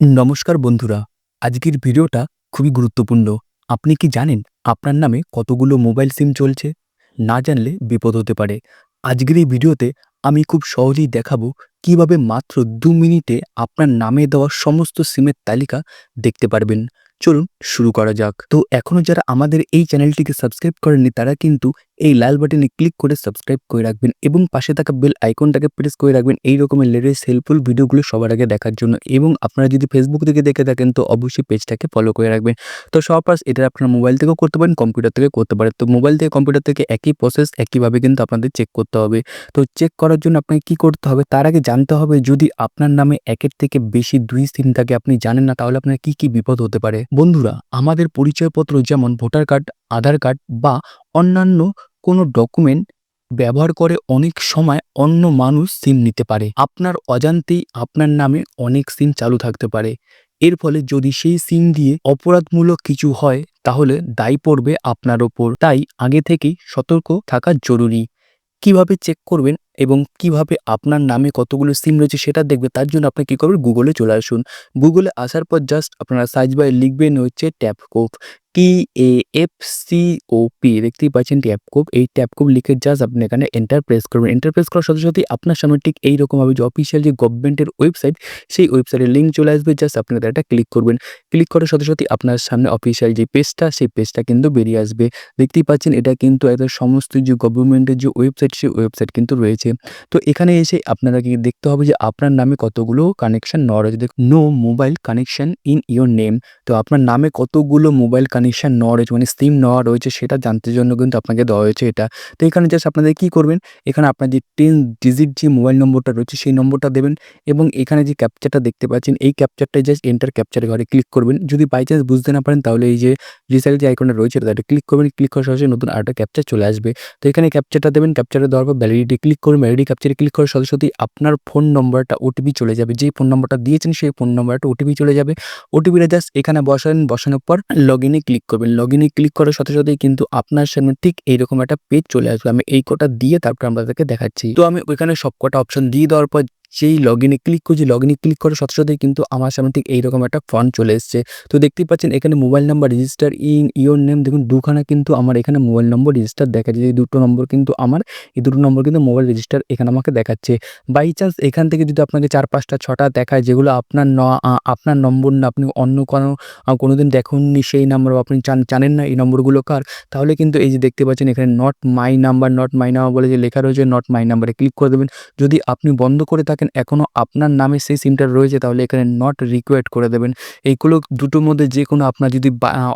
নমস্কার বন্ধুরা, আজকের ভিডিওটা খুবই গুরুত্বপূর্ণ। আপনি কি জানেন আপনার নামে কতগুলো মোবাইল সিম চলছে? না জানলে বিপদ হতে পারে। আজকের এই ভিডিওতে আমি খুব সহজেই দেখাবো কীভাবে মাত্র দু মিনিটে আপনার নামে দেওয়া সমস্ত সিমের তালিকা দেখতে পারবেন। চলুন শুরু করা যাক। তো এখনও যারা আমাদের এই চ্যানেলটিকে সাবস্ক্রাইব করেননি, তারা কিন্তু এই লাল বাটনে ক্লিক করে সাবস্ক্রাইব করে রাখবেন এবং পাশে থাকা বেল আইকনটাকে প্রেস করে রাখবেন। এই রকমের লেটেস্ট হেল্পফুল ভিডিওগুলো সবার আগে দেখার জন্য এবং আপনারা যদি ফেসবুক থেকে দেখে থাকেন, তো অবশ্যই পেজটাকে ফলো করে রাখবেন। তো সব এটা আপনার মোবাইল থেকেও করতে পারেন কম্পিউটার থেকে করতে পারেন। তো মোবাইল থেকে কম্পিউটার থেকে একই প্রসেস একইভাবে কিন্তু আপনাদের চেক করতে হবে। তো চেক করার জন্য আপনাকে কি করতে হবে? তার আগে জানতে হবে, যদি আপনার নামে একের থেকে বেশি দুই সিম থাকে, আপনি জানেন না, তাহলে আপনার কি কি বিপদ হতে পারে? বন্ধুরা, আমাদের পরিচয়পত্র যেমন ভোটার কার্ড আধার কার্ড বা অন্যান্য কোনো ডকুমেন্ট ব্যবহার করে অনেক সময় অন্য মানুষ সিম নিতে পারে। আপনার অজান্তেই আপনার নামে অনেক সিম চালু থাকতে পারে। এর ফলে যদি সেই সিম দিয়ে অপরাধমূলক কিছু হয়, তাহলে দায়ী পড়বে আপনার ওপর। তাই আগে থেকেই সতর্ক থাকা জরুরি। কীভাবে চেক করবেন এবং কীভাবে আপনার নামে কতগুলো সিম রয়েছে সেটা দেখবে তার জন্য আপনি কী করবেন? গুগলে চলে আসুন। গুগলে আসার পর জাস্ট আপনারা সার্চ বাই লিখবেন হচ্ছে TAFCOP T A F C O P দেখতেই পাচ্ছেন ট্যাপকোপ এই ট্যাপকোপ লিখে জাস্ট আপনি এখানে এন্টার প্রেস করবেন। এন্টার প্রেস করার সাথে সাথে আপনার সামনে ঠিক এইরকমভাবে যে অফিসিয়াল যে গভর্নমেন্টের ওয়েবসাইট সেই ওয়েবসাইটের লিঙ্ক চলে আসবে। জাস্ট আপনাদের একটা ক্লিক করবেন। ক্লিক করার সাথে সাথে আপনার সামনে অফিসিয়াল যে পেজটা সেই পেজটা কিন্তু বেরিয়ে আসবে। দেখতেই পাচ্ছেন এটা কিন্তু একদম সমস্ত যে গভর্নমেন্টের যে ওয়েবসাইট সেই ওয়েবসাইট কিন্তু রয়েছে। তো এখানে এসে আপনারা কি দেখতে হবে যে আপনার নামে কতগুলো কানেকশন নেওয়া রয়েছে। No mobile connection in your name তো আপনার নামে কতগুলো মোবাইল কানেকশন নেওয়া রয়েছে মানে সিম নেওয়া রয়েছে, সেটা জানতে জন্য কিন্তু আপনাকে দেওয়া হয়েছে এটা। তো এখানে জাস্ট আপনাদের কী করবেন, এখানে আপনার যে টেন ডিজিট যে মোবাইল নম্বরটা রয়েছে, সেই নম্বরটা দেবেন এবং এখানে যে ক্যাপচারটা দেখতে পাচ্ছেন, এই ক্যাপচারটাই জাস্ট এন্টার ক্যাপচার ঘরে ক্লিক করবেন। যদি বাই চান্স বুঝতে না পারেন, তাহলে এই যে রিসাইল যে আইকনটা রয়েছে তাতে ক্লিক করবেন ক্লিক করার সঙ্গে নতুন আরেকটা ক্যাপচার চলে আসবে। তো এখানে ক্যাপচারটা দেবেন ক্যাপচারে দেওয়ার পর ভ্যালিডিটি ক্লিক করবেন ভ্যালিডি ক্যাপচারে ক্লিক করার সাথে সাথেই আপনার ফোন নম্বরটা ওটিপি চলে যাবে। যেই ফোন নম্বরটা দিয়েছেন, সেই ফোন নম্বরটা ওটিপি চলে যাবে। ওটিপিটা জাস্ট এখানে বসান, বসানোর পর লগ ইনে ক্লিক করবেন লগ ইনে ক্লিক করার সাথে সাথেই কিন্তু আপনার সামনে ঠিক এইরকম একটা পেজ চলে আসবে। আমি এই কটা দিয়ে তারপর আপনাদেরকে দেখাচ্ছি। তো আমি ওইখানে সব কটা অপশন দিয়ে দেওয়ার পর যেই লগ ইনে ক্লিক করছি লগ ইনে ক্লিক করার সাথে সাথেই কিন্তু আমার সামনে ঠিক এইরকম একটা ফন্ট চলে এসছে। তো দেখতেই পাচ্ছেন এখানে mobile number register in your name দেখুন দুখানা কিন্তু আমার এখানে মোবাইল নম্বর রেজিস্টার দেখাচ্ছে। এই দুটো নম্বর কিন্তু আমার, এই দুটো নম্বর কিন্তু মোবাইল রেজিস্টার এখানে আমাকে দেখাচ্ছে। বাই চান্স এখান থেকে যদি আপনাকে চার, পাঁচটা, ছটা দেখায়, যেগুলো আপনার ন আপনার নম্বর না, আপনি অন্য কোনো কোনো দিন দেখুননি সেই নাম্বার আপনি জান- জানেন না এই নম্বরগুলো কার, তাহলে কিন্তু এই যে দেখতে পাচ্ছেন এখানে not my number not my number বলে যে লেখা রয়েছে নট মাই নাম্বারে ক্লিক করে দেবেন। যদি আপনি বন্ধ করে থাকেন এখনও আপনার নামে সেই সিমটা রয়েছে, তাহলে এখানে নট রিকোয়েড করে দেবেন। এইগুলো দুটোর মধ্যে যে কোনো আপনার যদি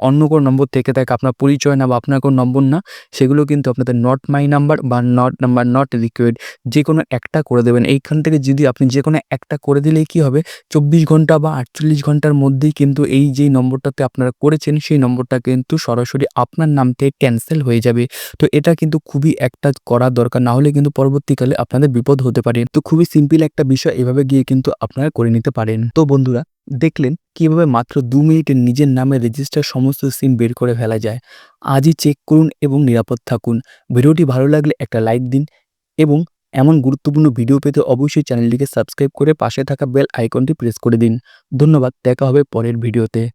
অন্য কোনো নম্বর থেকে থাকে, আপনার পরিচয় না বা আপনার কোনো নম্বর না, সেগুলো কিন্তু আপনাদের নট মাই নাম্বার বা নট নাম্বার নট রিকোয়েড যে কোনো একটা করে দেবেন। এইখান থেকে যদি আপনি যে কোনো একটা করে দিলেই কি হবে? চব্বিশ ঘণ্টা বা আটচল্লিশ ঘণ্টার মধ্যেই কিন্তু এই যেই নম্বরটাতে আপনারা করেছেন, সেই নম্বরটা কিন্তু সরাসরি আপনার নাম থেকে ক্যান্সেল হয়ে যাবে। তো এটা কিন্তু খুবই একটা করা দরকার না হলে কিন্তু পরবর্তীকালে আপনাদের বিপদ হতে পারে। তো খুবই সিম্পল একটা বিষয় এভাবে গিয়ে কিন্তু আপনারা করে নিতে পারেন। তো বন্ধুরা, দেখলেন কীভাবে মাত্র দু মিনিটে নিজের নামে রেজিস্টার সমস্ত সিম বের করে ফেলা যায়। আজই চেক করুন এবং নিরাপদ থাকুন। ভিডিওটি ভালো লাগলে একটা লাইক দিন এবং এমন গুরুত্বপূর্ণ ভিডিও পেতে অবশ্যই চ্যানেলটিকে সাবস্ক্রাইব করে পাশে থাকা বেল আইকনটি প্রেস করে দিন। ধন্যবাদ, দেখা হবে পরের ভিডিওতে